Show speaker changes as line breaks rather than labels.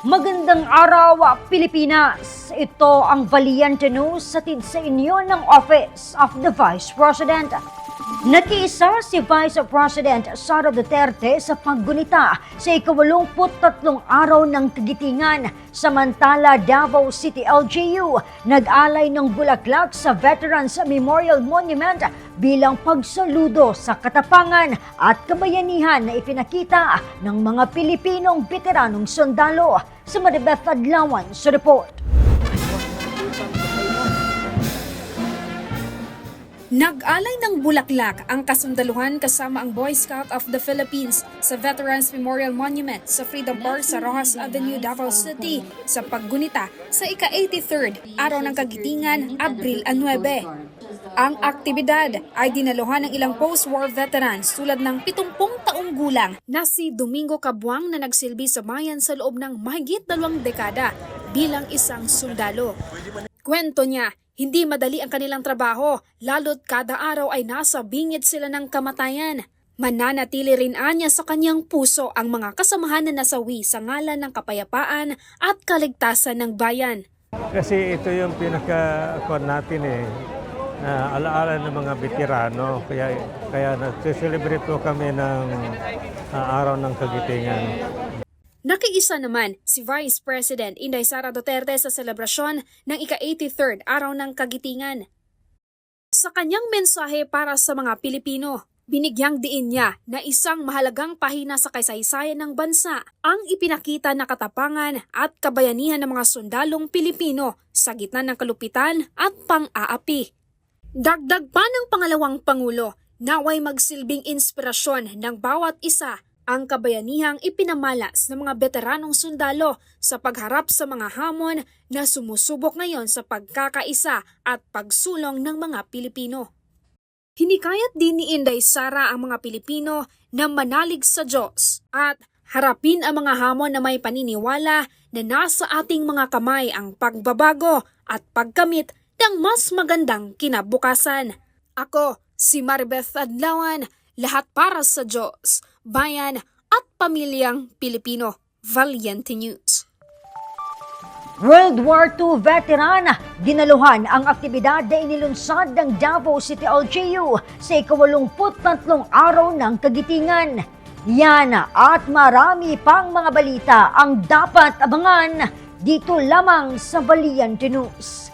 Magandang araw, Pilipinas! Ito ang Valiente News sa sa inyo ng Office of the Vice President. Nakiisa si Vice President Sara Duterte sa paggunita sa ikawalumput-tatlong araw ng kagitingan. Samantala, Davao City LGU nag-alay ng bulaklak sa Veterans Memorial Monument bilang pagsaludo sa katapangan at kabayanihan na ipinakita ng mga Pilipinong veteranong sundalo. Sa Maribeth Adlawan sa report.
Nag-alay ng bulaklak ang kasundaluhan kasama ang Boy Scout of the Philippines sa Veterans Memorial Monument sa Freedom Park sa Rojas Avenue, Davao City sa paggunita sa ika-83rd Araw ng Kagitingan, Abril 9. Ang aktibidad ay dinaluhan ng ilang post-war veterans tulad ng 70 taong gulang na si Domingo Cabuang na nagsilbi sa bayan sa loob ng mahigit dalawang dekada bilang isang sundalo. Kwento niya, hindi madali ang kanilang trabaho, lalo't kada araw ay nasa bingit sila ng kamatayan. Mananatili rin anya sa kanyang puso ang mga kasamahan na nasawi sa ngalan ng kapayapaan at kaligtasan ng bayan.
Kasi ito yung pinaka natin eh, na alaala ng mga veterano. Kaya, kaya nag-celebrate po kami ng ah, araw ng kagitingan.
Nakiisa naman si Vice President Inday Sara Duterte sa selebrasyon ng ika-83rd Araw ng Kagitingan. Sa kanyang mensahe para sa mga Pilipino, binigyang diin niya na isang mahalagang pahina sa kasaysayan ng bansa ang ipinakita na katapangan at kabayanihan ng mga sundalong Pilipino sa gitna ng kalupitan at pang-aapi. Dagdag pa ng pangalawang Pangulo, naway magsilbing inspirasyon ng bawat isa ang kabayanihang ipinamalas ng mga veteranong sundalo sa pagharap sa mga hamon na sumusubok ngayon sa pagkakaisa at pagsulong ng mga Pilipino. Hinikayat din ni Inday Sara ang mga Pilipino na manalig sa Diyos at harapin ang mga hamon na may paniniwala na nasa ating mga kamay ang pagbabago at pagkamit ng mas magandang kinabukasan. Ako, si Maribeth Adlawan, lahat para sa Diyos, bayan at pamilyang Pilipino. Valiente News.
World War II veteran, dinaluhan ang aktibidad na inilunsad ng Davao City LGU sa ikawalumput-tatlong araw ng kagitingan. Yan at marami pang mga balita ang dapat abangan dito lamang sa Valiente News.